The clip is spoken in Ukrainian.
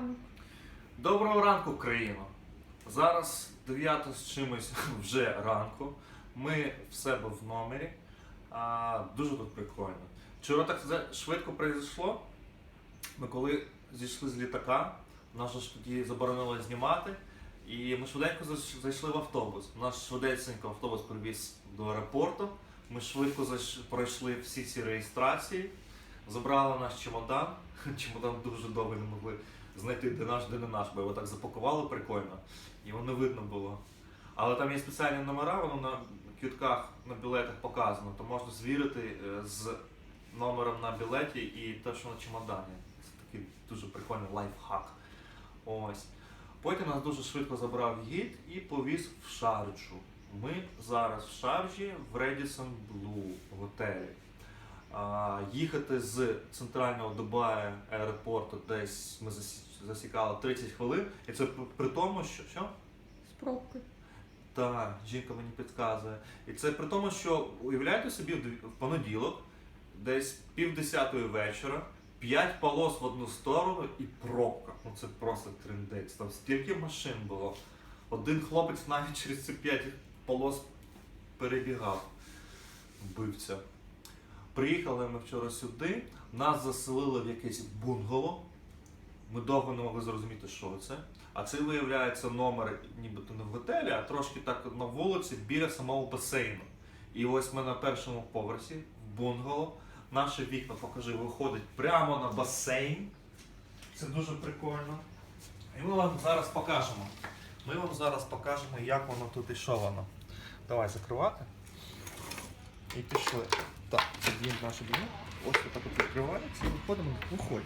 ранок. Доброго ранку, Україно! Зараз 9 з чимось вже ранку. Ми в себе в номері. А, дуже тут прикольно. Вчора так швидко пройшло. Ми коли зійшли з літака, нас ж тоді заборонили знімати. І ми швиденько зайшли в автобус. Наш швиденько автобус привіз до аеропорту. Ми швидко пройшли всі ці реєстрації, забрали наш чемодан. Чемодан дуже довго не могли знайти, де наш, де не наш, бо його так запакували прикольно, його не видно було. Але там є спеціальні номера, воно на квітках на білетах показано, то можна звірити е, з номером на білеті і те, що на чемодані. Це такий дуже прикольний лайфхак. Ось. Потім нас дуже швидко забрав гід і повіз в Шарджу. Ми зараз в Шарджі в Redison Blue готелі. Їхати з центрального Дубая аеропорту десь ми засікали 30 хвилин, і це при- тому, що. що? З пробкою. Так, жінка мені підказує. І це при тому, що уявляєте собі в в понеділок, десь півдесятої вечора, п'ять полос в одну сторону і пробка. Ну це просто трендець. Там стільки машин було. Один хлопець навіть через ці п'ять полос перебігав. Вбивця. Приїхали ми вчора сюди, нас заселили в якесь бунгало. Ми довго не могли зрозуміти, що це. А це виявляється номер нібито не в готелі, а трошки так на вулиці біля самого басейну. І ось ми на першому поверсі в бунгало. Наше вікна, покажи, виходить прямо на басейн. Це дуже прикольно. І ми вам зараз покажемо. Ми вам зараз покажемо, як воно тут і що воно. Давай закривати. І пішли. Так, це дім наше дім. Ось так от відкривається виходимо. Виходь.